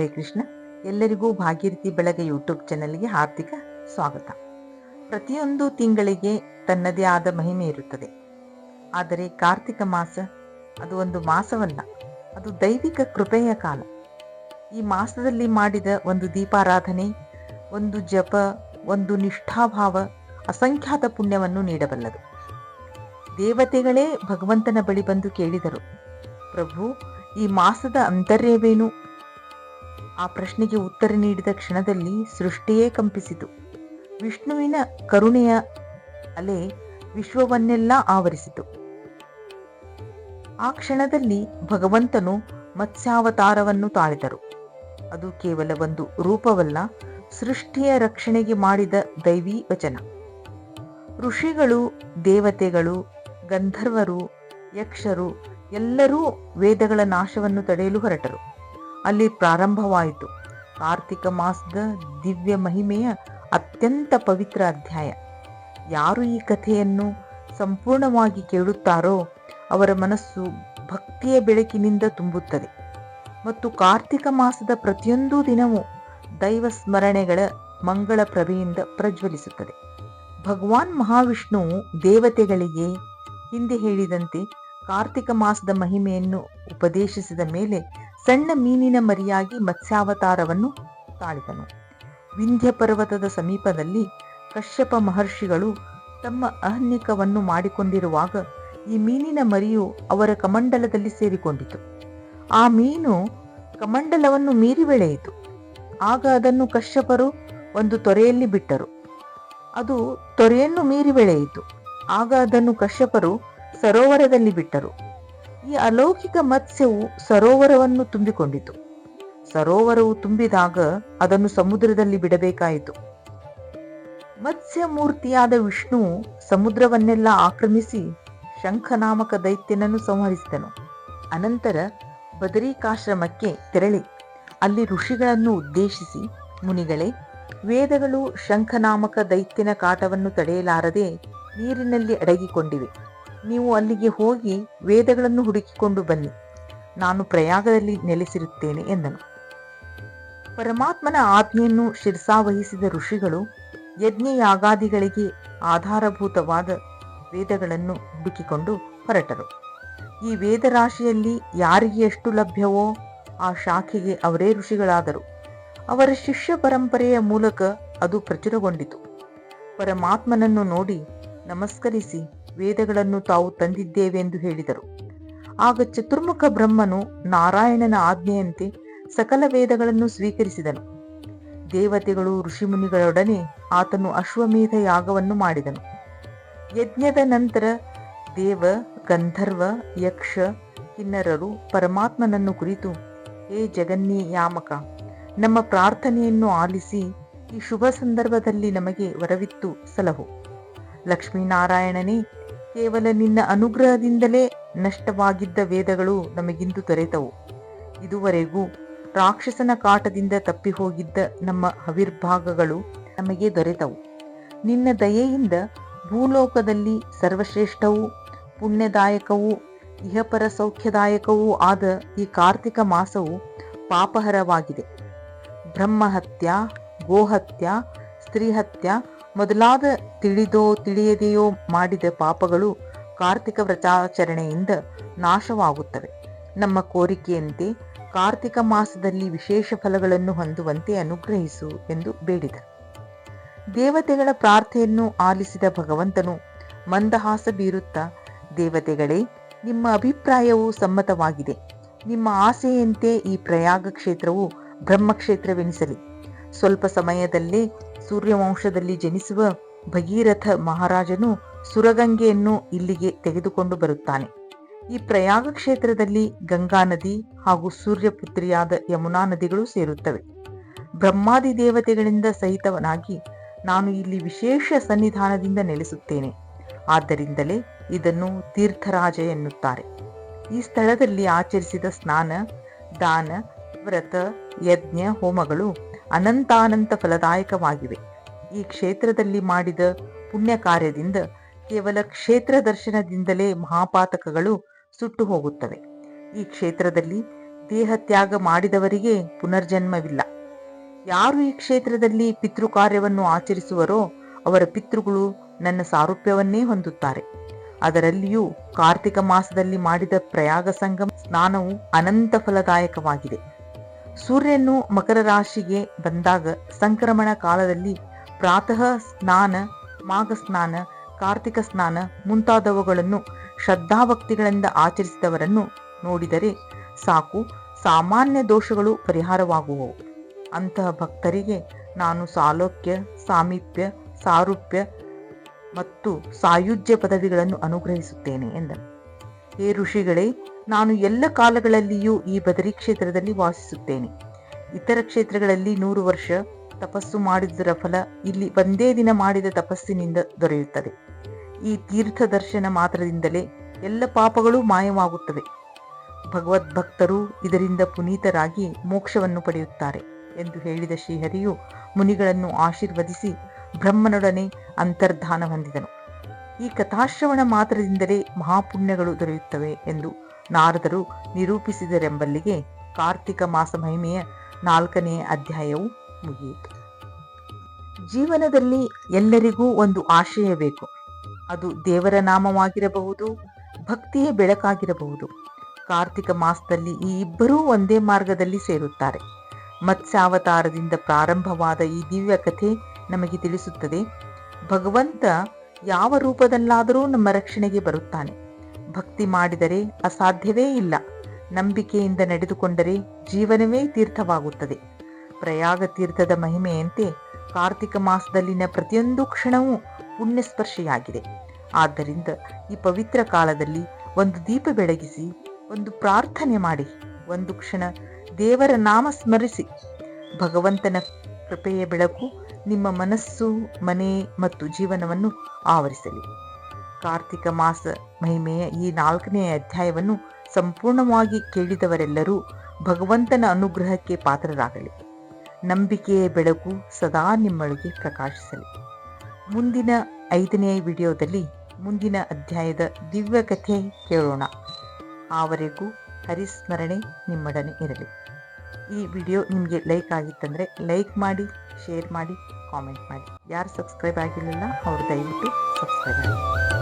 ಹರೇ ಕೃಷ್ಣ. ಎಲ್ಲರಿಗೂ ಭಾಗೀರಥಿ ಬೆಳಗ್ಗೆ ಯೂಟ್ಯೂಬ್ ಚಾನೆಲ್ಗೆ ಹಾರ್ದಿಕ ಸ್ವಾಗತ. ಪ್ರತಿಯೊಂದು ತಿಂಗಳಿಗೆ ತನ್ನದೇ ಆದ ಮಹಿಮೆ ಇರುತ್ತದೆ. ಆದರೆ ಕಾರ್ತಿಕ ಮಾಸ ಅದು ಒಂದು ಮಾಸವಲ್ಲ, ಅದು ದೈವಿಕ ಕೃಪೆಯ ಕಾಲ. ಈ ಮಾಸದಲ್ಲಿ ಮಾಡಿದ ಒಂದು ದೀಪಾರಾಧನೆ, ಒಂದು ಜಪ, ಒಂದು ನಿಷ್ಠಾಭಾವ, ಅಸಂಖ್ಯಾತ ಪುಣ್ಯವನ್ನು ನೀಡಬಲ್ಲದು. ದೇವತೆಗಳೇ ಭಗವಂತನ ಬಳಿ ಬಂದು ಕೇಳಿದರು, ಪ್ರಭು, ಈ ಮಾಸದ ಅಂತರ್ಯವೇನು? ಆ ಪ್ರಶ್ನೆಗೆ ಉತ್ತರ ನೀಡಿದ ಕ್ಷಣದಲ್ಲಿ ಸೃಷ್ಟಿಯೇ ಕಂಪಿಸಿತು. ವಿಷ್ಣುವಿನ ಕರುಣೆಯ ಅಲೆ ವಿಶ್ವವನ್ನೆಲ್ಲ ಆವರಿಸಿತು. ಆ ಕ್ಷಣದಲ್ಲಿ ಭಗವಂತನು ಮತ್ಸ್ಯಾವತಾರವನ್ನು ತಾಳಿದರು. ಅದು ಕೇವಲ ಒಂದು ರೂಪವಲ್ಲ, ಸೃಷ್ಟಿಯ ರಕ್ಷಣೆಗೆ ಮಾಡಿದ ದೈವಿ ವಚನ. ಋಷಿಗಳು, ದೇವತೆಗಳು, ಗಂಧರ್ವರು, ಯಕ್ಷರು ಎಲ್ಲರೂ ವೇದಗಳ ನಾಶವನ್ನು ತಡೆಯಲು ಹೊರಟರು. ಅಲ್ಲಿ ಪ್ರಾರಂಭವಾಯಿತು. ಕಾರ್ತಿಕ ಮಾಸದ ದಿವ್ಯ ಮಹಿಮೆಯ ಅತ್ಯಂತ ಪವಿತ್ರ ಅಧ್ಯಾಯ. ಯಾರು ಈ ಕಥೆಯನ್ನು ಸಂಪೂರ್ಣವಾಗಿ ಕೇಳುತ್ತಾರೋ ಅವರ ಮನಸ್ಸು ಭಕ್ತಿಯ ಬೆಳಕಿನಿಂದ ತುಂಬುತ್ತದೆ. ಮತ್ತು ಕಾರ್ತಿಕ ಮಾಸದ ಪ್ರತಿಯೊಂದು ದಿನವೂ ದೈವ ಸ್ಮರಣೆಗಳ ಮಂಗಳ ಪ್ರಭೆಯಿಂದ ಪ್ರಜ್ವಲಿಸುತ್ತದೆ. ಭಗವಾನ್ ಮಹಾವಿಷ್ಣುವು ದೇವತೆಗಳಿಗೆ ಹಿಂದೆ ಹೇಳಿದಂತೆ ಕಾರ್ತಿಕ ಮಾಸದ ಮಹಿಮೆಯನ್ನು ಉಪದೇಶಿಸಿದ ಮೇಲೆ ಸಣ್ಣ ಮೀನಿನ ಮರಿಯಾಗಿ ಮತ್ಸ್ಯಾವತಾರವನ್ನು ತಾಳಿದನು. ವಿಂಧ್ಯ ಪರ್ವತದ ಸಮೀಪದಲ್ಲಿ ಕಶ್ಯಪ ಮಹರ್ಷಿಗಳು ತಮ್ಮ ಅಹನ್ನಿಕವನ್ನು ಮಾಡಿಕೊಂಡಿರುವಾಗ ಈ ಮೀನಿನ ಮರಿಯು ಅವರ ಕಮಂಡಲದಲ್ಲಿ ಸೇರಿಕೊಂಡಿತು. ಆ ಮೀನು ಕಮಂಡಲವನ್ನು ಮೀರಿ ಬೆಳೆಯಿತು. ಆಗ ಅದನ್ನು ಕಶ್ಯಪರು ಒಂದು ತೊರೆಯಲ್ಲಿ ಬಿಟ್ಟರು. ಅದು ತೊರೆಯನ್ನು ಮೀರಿ ಬೆಳೆಯಿತು. ಆಗ ಅದನ್ನು ಕಶ್ಯಪರು ಸರೋವರದಲ್ಲಿ ಬಿಟ್ಟರು. ಈ ಅಲೌಕಿಕ ಮತ್ಸ್ಯವು ಸರೋವರವನ್ನು ತುಂಬಿಕೊಂಡಿತು. ಸರೋವರವು ತುಂಬಿದಾಗ ಅದನ್ನು ಸಮುದ್ರದಲ್ಲಿ ಬಿಡಬೇಕಾಯಿತು. ಮತ್ಸ್ಯ ಮೂರ್ತಿಯಾದ ವಿಷ್ಣು ಸಮುದ್ರವನ್ನೆಲ್ಲ ಆಕ್ರಮಿಸಿ ಶಂಖನಾಮಕ ದೈತ್ಯನನ್ನು ಸಂಹರಿಸಿದನು. ಅನಂತರ ಬದರಿಕಾಶ್ರಮಕ್ಕೆ ತೆರಳಿ. ಅಲ್ಲಿ ಋಷಿಗಳನ್ನು ಉದ್ದೇಶಿಸಿ, ಮುನಿಗಳೇ, ವೇದಗಳು ಶಂಖನಾಮಕ ದೈತ್ಯನ ಕಾಟವನ್ನು ತಡೆಯಲಾರದೆ ನೀರಿನಲ್ಲಿ ಅಡಗಿಕೊಂಡಿವೆ. ನೀವು ಅಲ್ಲಿಗೆ ಹೋಗಿ ವೇದಗಳನ್ನು ಹುಡುಕಿಕೊಂಡು ಬನ್ನಿ. ನಾನು ಪ್ರಯಾಗದಲ್ಲಿ ನೆಲೆಸಿರುತ್ತೇನೆ ಎಂದನು. ಪರಮಾತ್ಮನ ಆಜ್ಞೆಯನ್ನು ಶಿರ್ಸಾವಹಿಸಿದ ಋಷಿಗಳು ಯಜ್ಞ ಯಾಗಾದಿಗಳಿಗೆ ಆಧಾರಭೂತವಾದ ವೇದಗಳನ್ನು ಹುಡುಕಿಕೊಂಡು ಹೊರಟರು. ಈ ವೇದರಾಶಿಯಲ್ಲಿ ಯಾರಿಗೆ ಎಷ್ಟು ಲಭ್ಯವೋ ಆ ಶಾಖೆಗೆ ಅವರೇ ಋಷಿಗಳಾದರು. ಅವರ ಶಿಷ್ಯ ಪರಂಪರೆಯ ಮೂಲಕ ಅದು ಪ್ರಚುರಗೊಂಡಿತು. ಪರಮಾತ್ಮನನ್ನು ನೋಡಿ ನಮಸ್ಕರಿಸಿ ವೇದಗಳನ್ನು ತಾವು ತಂದಿದ್ದೇವೆಂದು ಹೇಳಿದರು. ಆಗ ಚತುರ್ಮುಖ ಬ್ರಹ್ಮನು ನಾರಾಯಣನ ಆಜ್ಞೆಯಂತೆ ಸಕಲ ವೇದಗಳನ್ನು ಸ್ವೀಕರಿಸಿದನು. ದೇವತೆಗಳು, ಋಷಿಮುನಿಗಳೊಡನೆ ಆತನು ಅಶ್ವಮೇಧ ಯಾಗವನ್ನು ಮಾಡಿದನು. ಯಜ್ಞದ ನಂತರ ದೇವ, ಗಂಧರ್ವ, ಯಕ್ಷ, ಕಿನ್ನರರು ಪರಮಾತ್ಮನನ್ನು ಕುರಿತು, ಹೇ ಜಗನ್ನಿಯಾಮಕ ನಮ್ಮ ಪ್ರಾರ್ಥನೆಯನ್ನು ಆಲಿಸಿ ಈ ಶುಭ ಸಂದರ್ಭದಲ್ಲಿ ನಮಗೆ ವರವಿತ್ತು, ಸಲಹು. ಲಕ್ಷ್ಮೀನಾರಾಯಣನೇ ಕೇವಲ ನಿನ್ನ ಅನುಗ್ರಹದಿಂದಲೇ ನಷ್ಟವಾಗಿದ್ದ ವೇದಗಳು ನಮಗಿಂದು ದೊರೆತವು ಇದುವರೆಗೂ ರಾಕ್ಷಸನ ಕಾಟದಿಂದ ತಪ್ಪಿ ಹೋಗಿದ್ದ ನಮ್ಮ ಹವಿರ್ಭಾಗಗಳು ನಮಗೆ ದೊರೆತವು. ನಿನ್ನ ದಯೆಯಿಂದ ಭೂಲೋಕದಲ್ಲಿ ಸರ್ವಶ್ರೇಷ್ಠವೂ, ಪುಣ್ಯದಾಯಕವೂ ಇಹಪರ ಸೌಖ್ಯದಾಯಕವೂ ಆದ ಈ ಕಾರ್ತಿಕ ಮಾಸವು ಪಾಪಹರವಾಗಿದೆ. ಬ್ರಹ್ಮಹತ್ಯ, ಗೋಹತ್ಯ, ಸ್ತ್ರೀಹತ್ಯ ಮೊದಲಾದ ತಿಳಿದೋ ತಿಳಿಯದೆಯೋ ಮಾಡಿದ ಪಾಪಗಳು ಕಾರ್ತಿಕ ವ್ರತಾಚರಣೆಯಿಂದ ನಾಶವಾಗುತ್ತವೆ. ನಮ್ಮ ಕೋರಿಕೆಯಂತೆ ಕಾರ್ತಿಕ ಮಾಸದಲ್ಲಿ ವಿಶೇಷ ಫಲಗಳನ್ನು ಹೊಂದುವಂತೆ ಅನುಗ್ರಹಿಸು ಎಂದು ಬೇಡಿದರು. ದೇವತೆಗಳ ಪ್ರಾರ್ಥೆಯನ್ನು ಆಲಿಸಿದ ಭಗವಂತನು ಮಂದಹಾಸ ಬೀರುತ್ತಾ, ದೇವತೆಗಳೇ, ನಿಮ್ಮ ಅಭಿಪ್ರಾಯವು ಸಮ್ಮತವಾಗಿದೆ. ನಿಮ್ಮ ಆಸೆಯಂತೆ ಈ ಪ್ರಯಾಗ ಕ್ಷೇತ್ರವು ಬ್ರಹ್ಮಕ್ಷೇತ್ರವೆನಿಸಲಿ. ಸ್ವಲ್ಪ ಸಮಯದಲ್ಲೇ ಸೂರ್ಯವಂಶದಲ್ಲಿ ಜನಿಸುವ ಭಗೀರಥ ಮಹಾರಾಜನು ಸುರಗಂಗೆಯನ್ನು ಇಲ್ಲಿಗೆ ತೆಗೆದುಕೊಂಡು ಬರುತ್ತಾನೆ. ಈ ಪ್ರಯಾಗ ಕ್ಷೇತ್ರದಲ್ಲಿ ಗಂಗಾ ನದಿ ಹಾಗೂ ಸೂರ್ಯಪುತ್ರಿಯಾದ ಯಮುನಾ ನದಿಗಳು ಸೇರುತ್ತವೆ. ಬ್ರಹ್ಮಾದಿ ದೇವತೆಗಳಿಂದ ಸಹಿತವನಾಗಿ ನಾನು ಇಲ್ಲಿ ವಿಶೇಷ ಸನ್ನಿಧಾನದಿಂದ ನೆಲೆಸುತ್ತೇನೆ. ಆದ್ದರಿಂದಲೇ ಇದನ್ನು ತೀರ್ಥರಾಜ ಎನ್ನುತ್ತಾರೆ. ಈ ಸ್ಥಳದಲ್ಲಿ ಆಚರಿಸಿದ ಸ್ನಾನ, ದಾನ, ವ್ರತ, ಯಜ್ಞ, ಹೋಮಗಳು ಅನಂತಾನಂತ ಫಲದಾಯಕವಾಗಿವೆ ಈ ಕ್ಷೇತ್ರದಲ್ಲಿ ಮಾಡಿದ ಪುಣ್ಯ ಕಾರ್ಯದಿಂದ ಕೇವಲ ಕ್ಷೇತ್ರ ದರ್ಶನದಿಂದಲೇ ಮಹಾಪಾತಕಗಳು ಸುಟ್ಟು ಹೋಗುತ್ತವೆ. ಈ ಕ್ಷೇತ್ರದಲ್ಲಿ ದೇಹ ತ್ಯಾಗ ಮಾಡಿದವರಿಗೆ ಪುನರ್ಜನ್ಮವಿಲ್ಲ. ಯಾರು ಈ ಕ್ಷೇತ್ರದಲ್ಲಿ ಪಿತೃ ಕಾರ್ಯವನ್ನು ಆಚರಿಸುವರೋ ಅವರ ಪಿತೃಗಳು ನನ್ನ ಸಾರೂಪ್ಯವನ್ನೇ ಹೊಂದುತ್ತಾರೆ. ಅದರಲ್ಲಿಯೂ ಕಾರ್ತಿಕ ಮಾಸದಲ್ಲಿ ಮಾಡಿದ ಪ್ರಯಾಗ ಸಂಗಮ ಸ್ನಾನವು ಅನಂತ ಫಲದಾಯಕವಾಗಿದೆ ಸೂರ್ಯನು ಮಕರ ರಾಶಿಗೆ ಬಂದಾಗ ಸಂಕ್ರಮಣ ಕಾಲದಲ್ಲಿ ಪ್ರಾತಃ ಸ್ನಾನ, ಮಾಘ ಸ್ನಾನ, ಕಾರ್ತಿಕ ಸ್ನಾನ ಮುಂತಾದವುಗಳನ್ನು ಶ್ರದ್ಧಾಭಕ್ತಿಗಳಿಂದ ಆಚರಿಸಿದವರನ್ನು ನೋಡಿದರೆ ಸಾಕು, ಸಾಮಾನ್ಯ ದೋಷಗಳು ಪರಿಹಾರವಾಗುವವು. ಅಂತಹ ಭಕ್ತರಿಗೆ ನಾನು ಸಾಲೋಕ್ಯ, ಸಾಮೀಪ್ಯ, ಸಾರೂಪ್ಯ ಮತ್ತು ಸಾಯುಜ್ಯ ಪದವಿಗಳನ್ನು ಅನುಗ್ರಹಿಸುತ್ತೇನೆ ಎಂದರು ಹೇ ಋಷಿಗಳೇ ನಾನು ಎಲ್ಲ ಕಾಲಗಳಲ್ಲಿಯೂ ಈ ಬದರಿ ಕ್ಷೇತ್ರದಲ್ಲಿ ವಾಸಿಸುತ್ತೇನೆ. ಇತರ ಕ್ಷೇತ್ರಗಳಲ್ಲಿ ನೂರು ವರ್ಷ ತಪಸ್ಸು ಮಾಡಿದ್ದರ ಫಲ ಇಲ್ಲಿ ಒಂದೇ ದಿನ ಮಾಡಿದ ತಪಸ್ಸಿನಿಂದ ದೊರೆಯುತ್ತದೆ. ಈ ತೀರ್ಥ ದರ್ಶನ ಮಾತ್ರದಿಂದಲೇ ಎಲ್ಲ ಪಾಪಗಳು ಮಾಯವಾಗುತ್ತವೆ. ಭಗವದ್ಭಕ್ತರು ಇದರಿಂದ ಪುನೀತರಾಗಿ ಮೋಕ್ಷವನ್ನು ಪಡೆಯುತ್ತಾರೆ ಎಂದು ಹೇಳಿದ ಶ್ರೀಹರಿಯು ಮುನಿಗಳನ್ನು ಆಶೀರ್ವದಿಸಿ ಬ್ರಹ್ಮನೊಡನೆ ಅಂತರ್ಧಾನ ಹೊಂದಿದನು. ಈ ಕಥಾಶ್ರವಣ ಮಾತ್ರದಿಂದಲೇ ಮಹಾಪುಣ್ಯಗಳು ದೊರೆಯುತ್ತವೆ ಎಂದು ನಾರದರು ನಿರೂಪಿಸಿದರೆಂಬಲ್ಲಿಗೆ ಕಾರ್ತಿಕ ಮಾಸ ಮಹಿಮೆಯ ನಾಲ್ಕನೆಯ ಅಧ್ಯಾಯವು ಮುಗಿಯಿತು. ಜೀವನದಲ್ಲಿ ಎಲ್ಲರಿಗೂ ಒಂದು ಆಶಯ ಬೇಕು. ಅದು ದೇವರ ನಾಮವಾಗಿರಬಹುದು, ಭಕ್ತಿಯ ಬೆಳಕಾಗಿರಬಹುದು. ಕಾರ್ತಿಕ ಮಾಸದಲ್ಲಿ ಈ ಇಬ್ಬರೂ ಒಂದೇ ಮಾರ್ಗದಲ್ಲಿ ಸೇರುತ್ತಾರೆ. ಮತ್ಸ್ಯಾವತಾರದಿಂದ ಪ್ರಾರಂಭವಾದ ಈ ದಿವ್ಯ ಕಥೆ ನಮಗೆ ತಿಳಿಸುತ್ತದೆ, ಭಗವಂತ ಯಾವ ರೂಪದಲ್ಲಾದರೂ ನಮ್ಮ ರಕ್ಷಣೆಗೆ ಬರುತ್ತಾನೆ. ಭಕ್ತಿ ಮಾಡಿದರೆ ಅಸಾಧ್ಯವೇ ಇಲ್ಲ. ನಂಬಿಕೆಯಿಂದ ನಡೆದುಕೊಂಡರೆ ಜೀವನವೇ ತೀರ್ಥವಾಗುತ್ತದೆ. ಪ್ರಯಾಗ ತೀರ್ಥದ ಮಹಿಮೆಯಂತೆ ಕಾರ್ತಿಕ ಮಾಸದಲ್ಲಿನ ಪ್ರತಿಯೊಂದು ಕ್ಷಣವೂ ಪುಣ್ಯಸ್ಪರ್ಶಿಯಾಗಿದೆ. ಆದ್ದರಿಂದ ಈ ಪವಿತ್ರ ಕಾಲದಲ್ಲಿ ಒಂದು ದೀಪ ಬೆಳಗಿಸಿ, ಒಂದು ಪ್ರಾರ್ಥನೆ ಮಾಡಿ, ಒಂದು ಕ್ಷಣ ದೇವರ ನಾಮ ಸ್ಮರಿಸಿ. ಭಗವಂತನ ಕೃಪೆಯ ಬೆಳಕು ನಿಮ್ಮ ಮನಸ್ಸು, ಮನೆ ಮತ್ತು ಜೀವನವನ್ನು ಆವರಿಸಲಿ. ಕಾರ್ತಿಕ ಮಾಸ ಮಹಿಮೆಯ ಈ ನಾಲ್ಕನೆಯ ಅಧ್ಯಾಯವನ್ನು ಸಂಪೂರ್ಣವಾಗಿ ಕೇಳಿದವರೆಲ್ಲರೂ ಭಗವಂತನ ಅನುಗ್ರಹಕ್ಕೆ ಪಾತ್ರರಾಗಲಿ. ನಂಬಿಕೆಯ ಬೆಳಕು ಸದಾ ನಿಮ್ಮೊಳಗೆ ಪ್ರಕಾಶಿಸಲಿ. ಮುಂದಿನ ಐದನೇ ವಿಡಿಯೋದಲ್ಲಿ ಮುಂದಿನ ಅಧ್ಯಾಯದ ದಿವ್ಯ ಕಥೆ ಕೇಳೋಣ. ಆವರೆಗೂ ಹರಿಸ್ಮರಣೆ ನಿಮ್ಮೊಡನೆ ಇರಲಿ. ಈ ವಿಡಿಯೋ ನಿಮಗೆ ಲೈಕ್ ಆಗಿತ್ತಂದರೆ ಲೈಕ್ ಮಾಡಿ, ಶೇರ್ ಮಾಡಿ, ಕಾಮೆಂಟ್ ಮಾಡಿ. ಯಾರು ಸಬ್ಸ್ಕ್ರೈಬ್ ಆಗಿರಲಿಲ್ಲ ಅವರು ದಯವಿಟ್ಟು ಸಬ್ಸ್ಕ್ರೈಬ್ ಆಗಿ